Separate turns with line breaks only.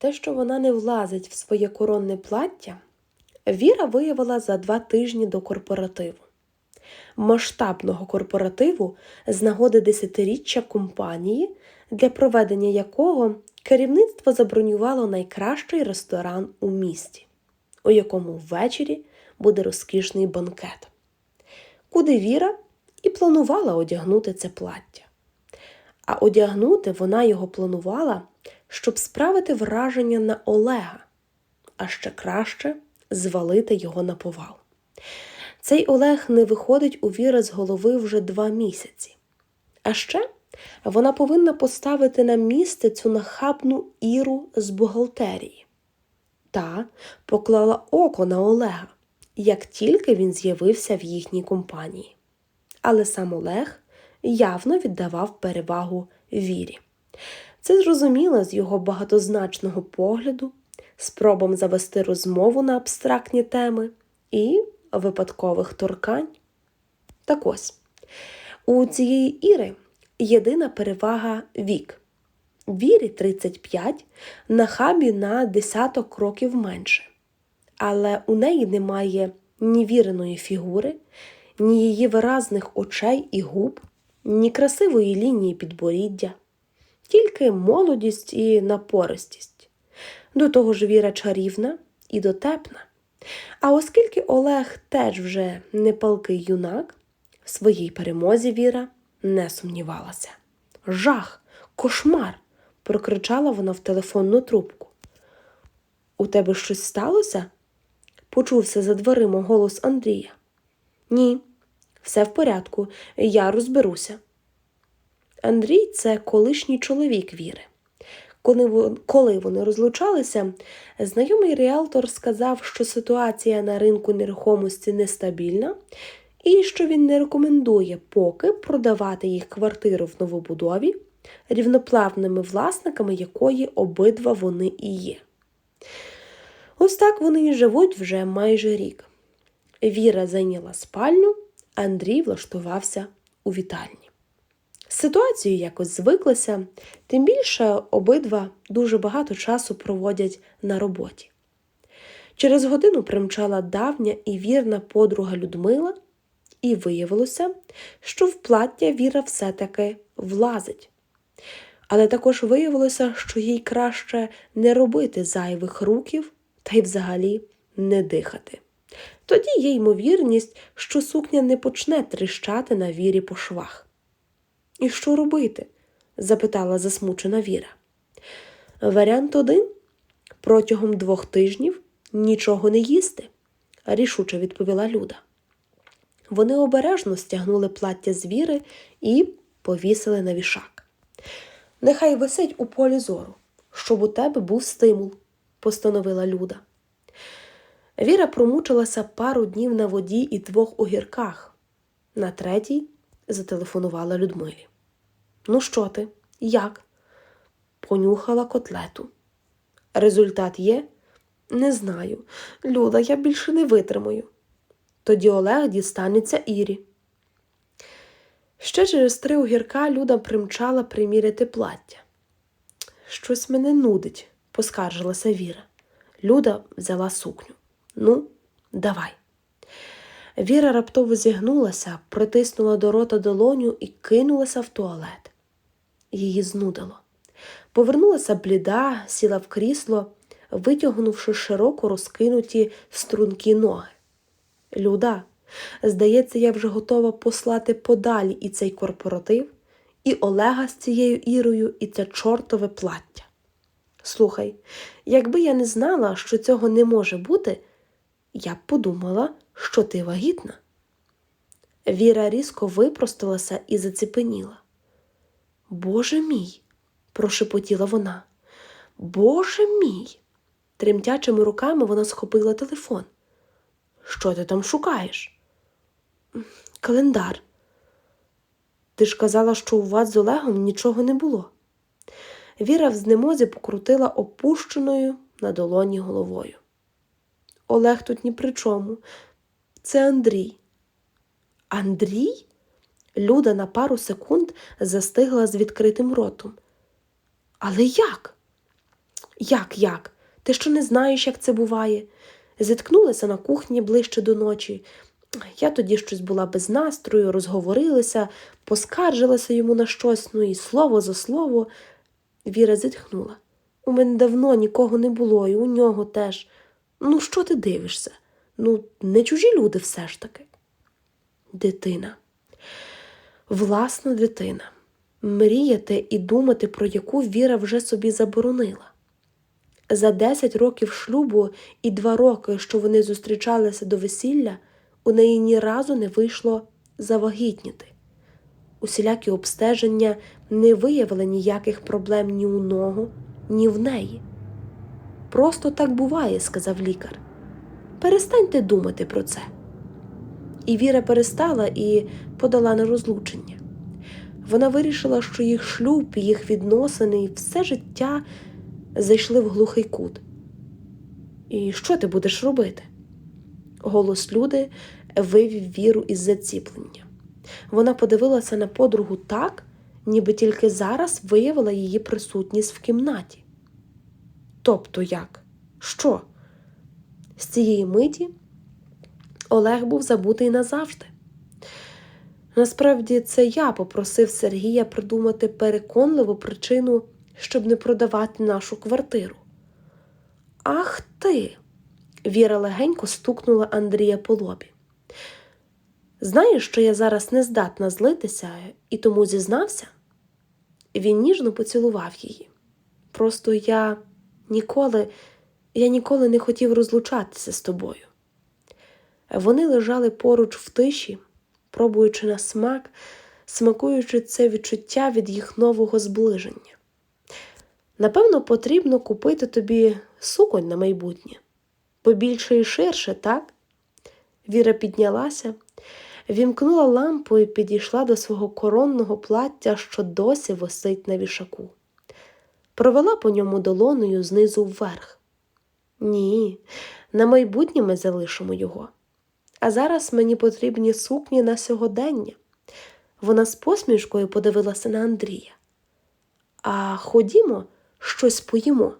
Те, що вона не влазить в своє коронне плаття, Віра виявила за два тижні до корпоративу. Масштабного корпоративу з нагоди десятиріччя компанії, для проведення якого керівництво забронювало найкращий ресторан у місті, у якому ввечері буде розкішний банкет, куди Віра і планувала одягнути це плаття. А одягнути вона його планувала, щоб справити враження на Олега, а ще краще звалити його на повал. Цей Олег не виходить у Віри з голови вже два місяці. А ще вона повинна поставити на місце цю нахабну Іру з бухгалтерії. Та поклала око на Олега, як тільки він з'явився в їхній компанії. Але сам Олег явно віддавав перевагу вірі. Це зрозуміло з його багатозначного погляду, спробам завести розмову на абстрактні теми і випадкових торкань. Так ось, у цієї Іри єдина перевага вік. Вірі 35, на хабі на десяток кроків менше. Але у неї немає ні віреної фігури, ні її виразних очей і губ, ні красивої лінії підборіддя, тільки молодість і напористість. До того ж віра чарівна і дотепна. А оскільки Олег теж вже не палкий юнак, в своїй перемозі Віра не сумнівалася. Жах, кошмар! прокричала вона в телефонну трубку. У тебе щось сталося? почувся за дверима голос Андрія. Ні, все в порядку, я розберуся. Андрій це колишній чоловік Віри. Коли вони розлучалися, знайомий ріалтор сказав, що ситуація на ринку нерухомості нестабільна і що він не рекомендує поки продавати їх квартиру в новобудові, рівноплавними власниками якої обидва вони і є. Ось так вони і живуть вже майже рік. Віра зайняла спальню, Андрій влаштувався у вітальні. З ситуацією якось звиклися, тим більше обидва дуже багато часу проводять на роботі. Через годину примчала давня і вірна подруга Людмила, і виявилося, що в плаття Віра все-таки влазить. Але також виявилося, що їй краще не робити зайвих руків та й взагалі не дихати. Тоді є ймовірність, що сукня не почне тріщати на вірі по швах. І що робити? запитала засмучена Віра. Варіант один протягом двох тижнів нічого не їсти, рішуче відповіла Люда. Вони обережно стягнули плаття з віри і повісили на вішак. Нехай висить у полі зору, щоб у тебе був стимул, постановила Люда. Віра промучилася пару днів на воді і двох огірках. На третій зателефонувала Людмилі. Ну, що ти? Як? Понюхала котлету. Результат є? Не знаю. Люда, я більше не витримаю. Тоді Олег дістанеться Ірі. Ще через три огірка Люда примчала приміряти плаття. Щось мене нудить, поскаржилася Віра. Люда взяла сукню. Ну, давай. Віра раптово зігнулася, притиснула до рота долоню і кинулася в туалет. Її знудило. Повернулася бліда, сіла в крісло, витягнувши широко розкинуті стрункі ноги. Люда, здається, я вже готова послати подалі і цей корпоратив, і Олега з цією Ірою, і це чортове плаття. Слухай, якби я не знала, що цього не може бути, я б подумала, що ти вагітна. Віра різко випросталася і заціпеніла. Боже мій, прошепотіла вона. Боже мій. Тремтячими руками вона схопила телефон. Що ти там шукаєш? Календар. Ти ж казала, що у вас з Олегом нічого не було. Віра в знемозі покрутила опущеною на долоні головою. Олег тут ні при чому. Це Андрій. Андрій? Люда на пару секунд застигла з відкритим ротом. Але як? Як, як? Ти що не знаєш, як це буває? Зіткнулися на кухні ближче до ночі. Я тоді щось була без настрою, розговорилися, поскаржилася йому на щось, ну і слово за слово. Віра зітхнула. У мене давно нікого не було, і у нього теж. Ну, що ти дивишся? Ну, не чужі люди все ж таки. Дитина. Власна дитина. Мріяти і думати, про яку Віра вже собі заборонила. За 10 років шлюбу і два роки, що вони зустрічалися до весілля, у неї ні разу не вийшло завагітніти. Усілякі обстеження не виявили ніяких проблем ні у ногу, ні в неї. Просто так буває, сказав лікар. Перестаньте думати про це. І Віра перестала і подала на розлучення. Вона вирішила, що їх шлюб, їх відносини і все життя зайшли в глухий кут. І що ти будеш робити? Голос люди вивів віру із заціплення. Вона подивилася на подругу так, ніби тільки зараз виявила її присутність в кімнаті. Тобто як? Що? З цієї миті Олег був забутий назавжди. Насправді, це я попросив Сергія придумати переконливу причину, щоб не продавати нашу квартиру. Ах ти! Віра легенько стукнула Андрія по лобі. Знаєш, що я зараз не здатна злитися і тому зізнався? Він ніжно поцілував її. Просто я ніколи, я ніколи не хотів розлучатися з тобою. Вони лежали поруч в тиші, пробуючи на смак, смакуючи це відчуття від їх нового зближення. Напевно, потрібно купити тобі суконь на майбутнє, побільше і ширше, так? Віра піднялася, вімкнула лампу і підійшла до свого коронного плаття, що досі висить на вішаку. Провела по ньому долоною знизу вверх. Ні, на майбутнє ми залишимо його. А зараз мені потрібні сукні на сьогодення. Вона з посмішкою подивилася на Андрія. А ходімо, щось поїмо.